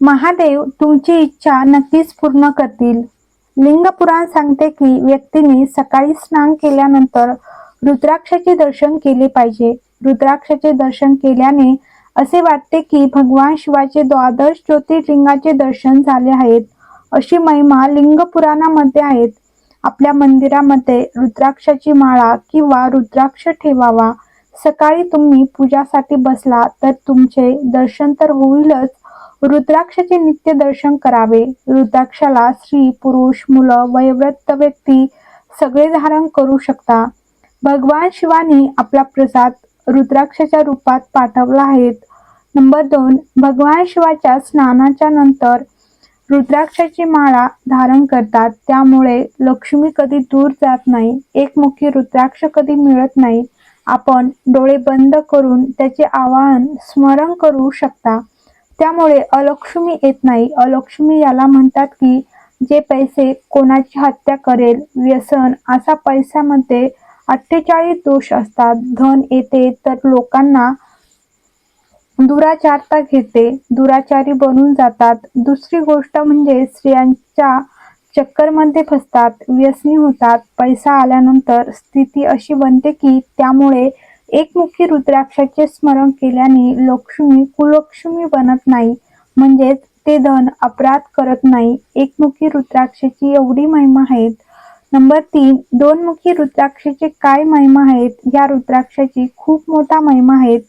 महादेव तुमची इच्छा नक्कीच पूर्ण करतील. लिंगपुराण सांगते की व्यक्तीने सकाळी स्नान केल्यानंतर रुद्राक्षाचे दर्शन केले पाहिजे. रुद्राक्षाचे दर्शन केल्याने असे वाटते की भगवान शिवाचे द्वादश ज्योतिर्लिंगाचे दर्शन झाले आहेत. अशी महिमा लिंग पुराणामध्ये आहेत. आपल्या मंदिरामध्ये रुद्राक्षाची माळा किंवा रुद्राक्ष ठेवावा. सकाळी तुम्ही पूजासाठी बसला तर तुमचे दर्शन तर होईलच. रुद्राक्षाचे नित्य दर्शन करावे. रुद्राक्षाला स्त्री पुरुष मुलं वयोवृद्ध व्यक्ती सगळे धारण करू शकता. भगवान शिवानी आपला प्रसाद रुद्राक्षाच्या रूपात पाठवला आहेत नंबर दोन भगवान शिवाच्या स्नानाच्या नंतर रुद्राक्षाची माळा धारण करतात. त्यामुळे लक्ष्मी कधी दूर जात नाही एकमुखी रुद्राक्ष कधी मिळत नाही. आपण डोळे बंद करून त्याचे आवाहन स्मरण करू शकता. त्यामुळे अलक्ष्मी येत नाही. अलक्ष्मी याला म्हणतात की जे पैसे कोणाची हत्या करेल व्यसन असा पैशामध्ये अठ्ठेचाळीस दोष असतात. धन येते तर लोकांना दुराचारता घेते दुराचारी बनून जातात. दुसरी गोष्ट म्हणजे स्त्रियांच्या चक्करमध्ये फसतात व्यसनी होतात. पैसा आल्यानंतर स्थिती अशी बनते की त्यामुळे एकमुखी रुद्राक्षाचे स्मरण केल्याने लक्ष्मी कुलक्ष्मी बनत नाही. म्हणजेच ते धन अपराध करत नाही. एकमुखी रुद्राक्षाची एवढी महिमा आहेत. नंबर तीन दोनमुखी रुद्राक्षाचे काय महिमा आहेत? या रुद्राक्षाची खूप मोठा महिमा आहेत.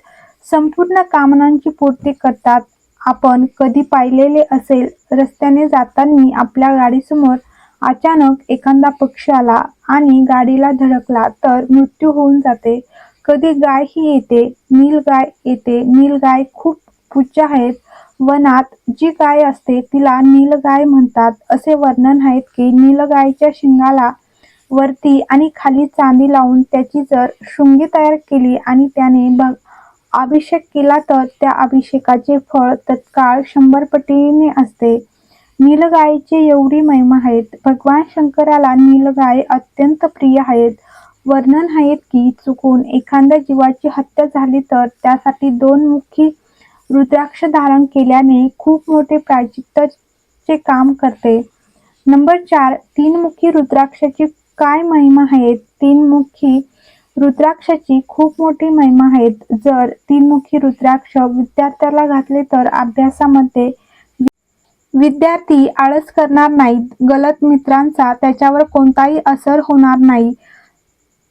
संपूर्ण कामनांची पूर्ती करतात. आपण कधी पाहिलेले असेल रस्त्याने जाताना आपल्या गाडीसमोर अचानक एखादा पक्षी आला आणि गाडीला धडकला तर मृत्यू होऊन जाते. कधी गाय ही येते नीलगाय येते नीलगाय खूप पूज्य आहेत. वनात जी गाय असते तिला नीलगाय म्हणतात. असे वर्णन आहेत की नीलगायच्या शिंगाला वरती आणि खाली चांदी लावून त्याची जर शृंगी तयार केली आणि त्याने भ अभिषेक केला तर त्या अभिषेकाचे फळ तत्काळ शंभर पटीने असते. नीलगायीची एवढी महिमा आहेत. भगवान शंकराला नीलगाय अत्यंत प्रिय आहेत. वर्णन आहेत की चुकून एखाद्या जीवाची हत्या झाली तर त्यासाठी दोन मुखी रुद्राक्ष धारण केल्याने खूप मोठे प्रायचित्तचे काम करते. नंबर चार तीन मुखी रुद्राक्षाची काय महिमा आहेत? तीन मुखी रुद्राक्षाची खूप मोठी महिमा आहेत. जर तीन मुखी रुद्राक्ष विद्यार्थ्याला घातले तर अभ्यासामध्ये विद्यार्थी आळस करणार नाहीत. गलत मित्रांचा त्याच्यावर कोणताही असर होणार नाही.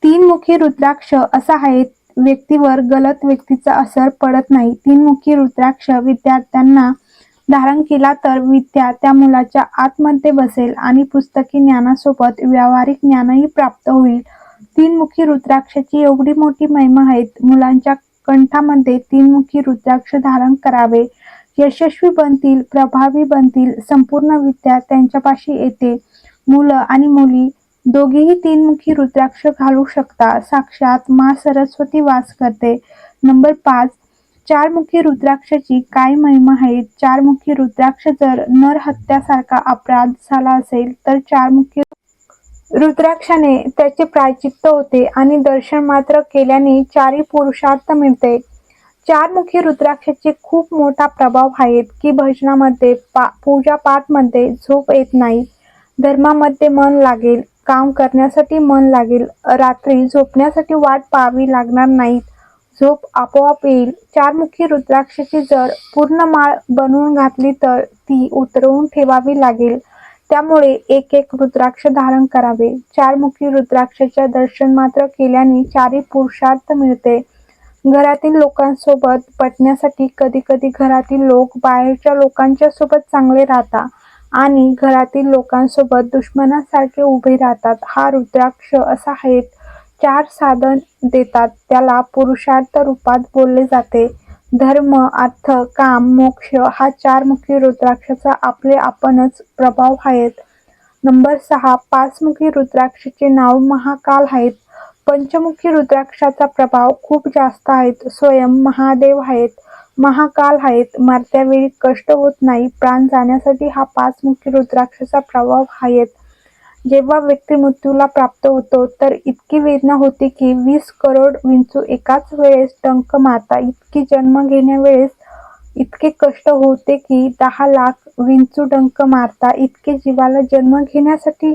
तीन मुखी रुद्राक्ष असा आहे. व्यक्तीवर गलत व्यक्तीचा असर पडत नाही. तीन मुखी रुद्राक्ष विद्यार्थ्यांना धारण केला तर विद्या त्या मुलाच्या आतमध्ये बसेल आणि पुस्तकी ज्ञानासोबत व्यावहारिक ज्ञानही प्राप्त होईल. तीन मुखी रुद्राक्षाची एवढी मोठी महिमा आहेत. मुलांच्या कंठामध्ये तीन मुखी रुद्राक्ष धारण करावे. यशस्वी बनतील प्रभावी बनतील संपूर्ण विद्या त्यांच्यापाशी येते. मुलं आणि मुली दोघेही तीनमुखी रुद्राक्ष घालू शकता. साक्षात मा सरस्वती वास करते. नंबर पाच चारमुखी रुद्राक्षाची काय महिमा आहे? चारमुखी रुद्राक्ष जर नर हत्यासारखा अपराध झाला असेल तर चारमुखी रुद्राक्षाने त्याचे प्रायचित्त होते आणि दर्शन मात्र केल्याने चारी पुरुषार्थ मिळते. चारमुखी रुद्राक्षाचे खूप मोठा प्रभाव आहेत की भजनामध्ये पा पूजा पाठमध्ये झोप येत नाही. धर्मामध्ये मन लागेल. काम करण्यासाठी मन लागेल. रात्री झोपण्यासाठी वाट पाहावी लागणार नाहीत. झोप आपोआप येईल. चारमुखी रुद्राक्षाची जर पूर्ण माळ बनवून घातली तर ती उतरवून ठेवावी लागेल. त्यामुळे एक एक रुद्राक्ष धारण करावे. चारमुखी रुद्राक्षाच्या दर्शन मात्र केल्याने चारी पुरुषार्थ मिळते. घरातील लोकांसोबत पटण्यासाठी कधी कधी घरातील लोक बाहेरच्या लोकांच्या सोबत चांगले राहतात आणि घरातील लोकांसोबत दुश्मनासारखे उभे राहतात. हा रुद्राक्ष असा आहेत चार साधन देतात. त्याला पुरुषार्थ रूपात बोलले जाते. धर्म अर्थ काम मोक्ष हा चार मुखी रुद्राक्षाचा आपले आपणच प्रभाव आहेत. नंबर सहा पाचमुखी रुद्राक्षाचे नाव महाकाल आहेत. पंचमुखी रुद्राक्षाचा प्रभाव खूप जास्त आहेत. स्वयं महादेव आहेत. महाकाल आहेत. मरत्या वेळी कष्ट होत नाही. प्राण जाण्यासाठी हा पाच मुख्य रुद्राक्षाचा प्रभाव आहेत. जेव्हा व्यक्ती मृत्यूला प्राप्त होतो तर इतकी वेदना होते की वीस करोड विंचू एकाच वेळेस टंक मारता. इतकी जन्म घेण्यावेळेस इतके कष्ट होते की दहा लाख विंचू डंक मारता. इतके जीवाला जन्म घेण्यासाठी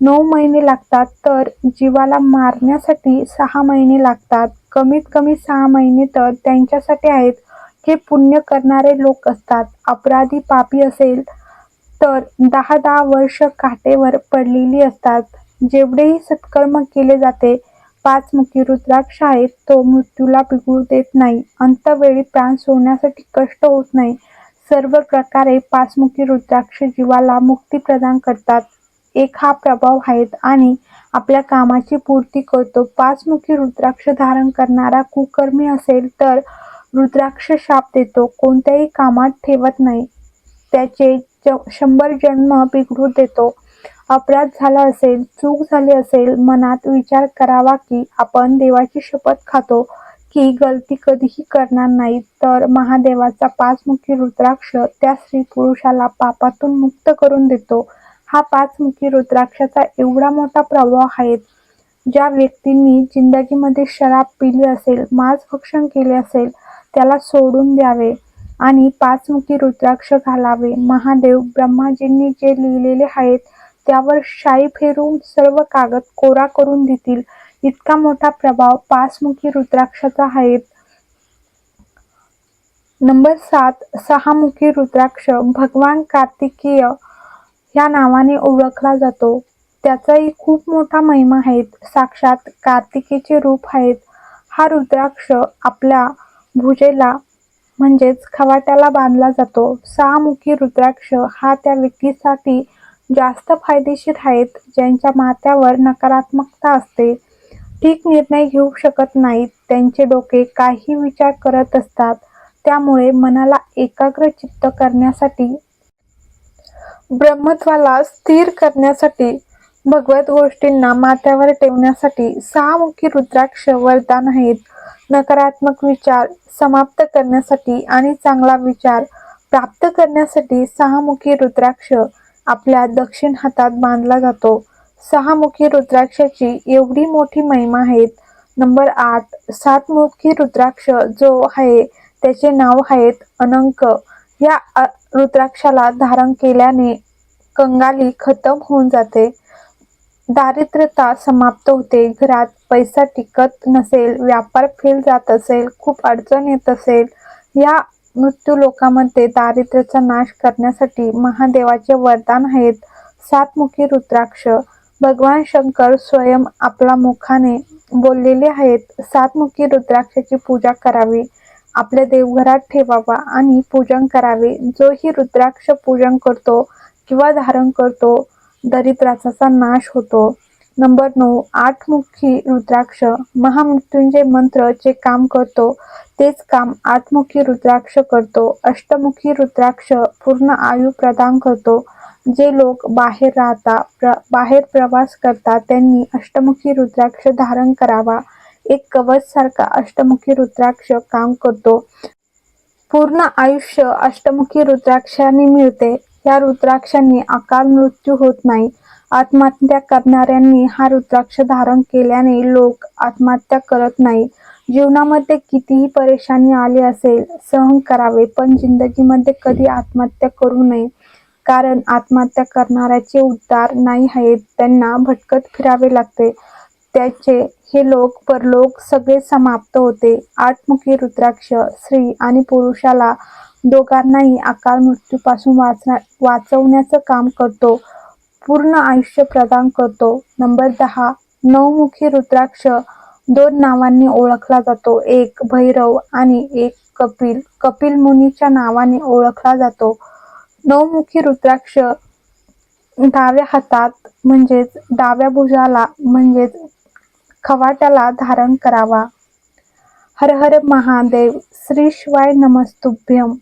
नऊ महिने लागतात तर जीवाला मारण्यासाठी सहा महिने लागतात. कमीत कमी सहा महिने तर त्यांच्यासाठी आहेत. हे पुण्य करणारे लोक असतात. अपराधी पापी असेल तर दहा दहा वर्ष काटेवर पडलेली असतात. जेवढेही सत्कर्म केले जाते पाचमुखी रुद्राक्ष आहेत तो मृत्यूला बिघडू देत नाही. अंतवेळी प्राण सोडण्यासाठी कष्ट होत नाही. सर्व प्रकारे पाचमुखी रुद्राक्ष जीवाला मुक्ती प्रदान करतात. एक हा प्रभाव आहेत आणि आपल्या कामाची पूर्ती करतो. पाचमुखी रुद्राक्ष धारण करणारा कुकर्मी असेल तर रुद्राक्ष शाप देतो कोणत्याही कामात ठेवत नाही. त्याचे ज- शंभर जन्म बिघडू देतो. अपराध झाला असेल चूक झाली असेल मनात विचार करावा की आपण देवाची शपथ खातो की गलती कधीही करणार नाही. तर महादेवाचा पाचमुखी रुद्राक्ष त्या स्त्री पुरुषाला पापातून मुक्त करून देतो. हा पाचमुखी रुद्राक्षाचा एवढा मोठा प्रभाव आहे. ज्या व्यक्तींनी जिंदगीमध्ये शराब पिली असेल मांस भक्षण केले असेल त्याला सोडून द्यावे आणि पाचमुखी रुद्राक्ष घालावे. महादेव ब्रह्माजींनी जे लिहिलेले आहेत त्यावर शाई फेरून सर्व कागद कोरा करून देतील. इतका मोठा प्रभाव पाचमुखी रुद्राक्षाचा आहे. नंबर सात सहामुखी रुद्राक्ष भगवान कार्तिकेय या नावाने ओळखला जातो. त्याचाही खूप मोठा महिमा आहेत साक्षात कार्तिकेचे रूप आहेत. हा रुद्राक्ष आपल्या भुजेला म्हणजेच खवाट्याला बांधला जातो. सहामुखी रुद्राक्ष हा त्या व्यक्तीसाठी जास्त फायदेशीर आहेत ज्यांच्या माथ्यावर नकारात्मकता असते. ठीक निर्णय घेऊ शकत नाहीत त्यांचे डोके काही विचार करत असतात. त्यामुळे मनाला एकाग्र चित्त करण्यासाठी ब्रह्मत्वाला स्थिर करण्यासाठी भगवत गोष्टींना माथ्यावर ठेवण्यासाठी सहामुखी रुद्राक्ष वरदान आहेत. नकारात्मक विचार समाप्त करण्यासाठी आणि चांगला विचार प्राप्त करण्यासाठी सहामुखी रुद्राक्ष आपल्या दक्षिण हातात बांधला जातो. सहामुखी रुद्राक्षाची एवढी मोठी महिमा आहेत. नंबर आठ सातमुखी रुद्राक्ष जो आहे त्याचे नाव आहेत अनंक. या रुद्राक्षाला धारण केल्याने कंगाली खतम होऊन जाते. दारिद्र्यता समाप्त होते. घरात पैसा टिकत नसेल व्यापार फेल जात असेल खूप अडचण येत असेल या मृत्यू लोकांमध्ये दारिद्र्याचा नाश करण्यासाठी महादेवाचे वरदान आहेत. सातमुखी रुद्राक्ष भगवान शंकर स्वयं आपल्या मुखाने बोललेले आहेत. सातमुखी रुद्राक्षाची पूजा करावी आपल्या देवघरात ठेवावा आणि पूजन करावे. जो ही रुद्राक्ष पूजन करतो किंवा धारण करतो दरिद्राचा नाश होतो. नंबर नऊ आठमुखी रुद्राक्ष महामृत्युंजय मंत्र जे काम करतो तेच काम आठमुखी रुद्राक्ष करतो. अष्टमुखी रुद्राक्ष पूर्ण आयु प्रदान करतो. जे लोक बाहेर राहता प्र बाहेर प्रवास करतात त्यांनी अष्टमुखी रुद्राक्ष धारण करावा. एक कवच सारखा अष्टमुखी रुद्राक्ष काम करतो. पूर्ण आयुष्य अष्टमुखी रुद्राक्षाने मिळते. या रुद्राक्षांनी अकाल मृत्यू होत नाही. आत्महत्या करणाऱ्यांनी हा रुद्राक्ष धारण केल्याने लोक आत्महत्या करत नाही. जीवनामध्ये कितीही परेशानी आली असेल सहन करावे पण जिंदगीमध्ये कधी आत्महत्या करू नये. कारण आत्महत्या करणाऱ्याचे उद्धार नाही आहेत त्यांना भटकत फिरावे लागते. त्याचे हे लोक परलोक सगळे समाप्त होते. आठमुखी रुद्राक्ष स्त्री आणि पुरुषाला दोघांनाही अकाल मृत्यूपासून वाचना वाचवण्याचं काम करतो. पूर्ण आयुष्य प्रदान करतो. नंबर दहा नवमुखी रुद्राक्ष दोन नावांनी ओळखला जातो. एक भैरव आणि एक कपिल. कपिल मुनीच्या नावाने ओळखला जातो. नवमुखी रुद्राक्ष डाव्या हातात म्हणजेच डाव्या भुजाला म्हणजेच खवाट्याला धारण करावा. हर हर महादेव श्री शिवाय नमस्तुभ्यम.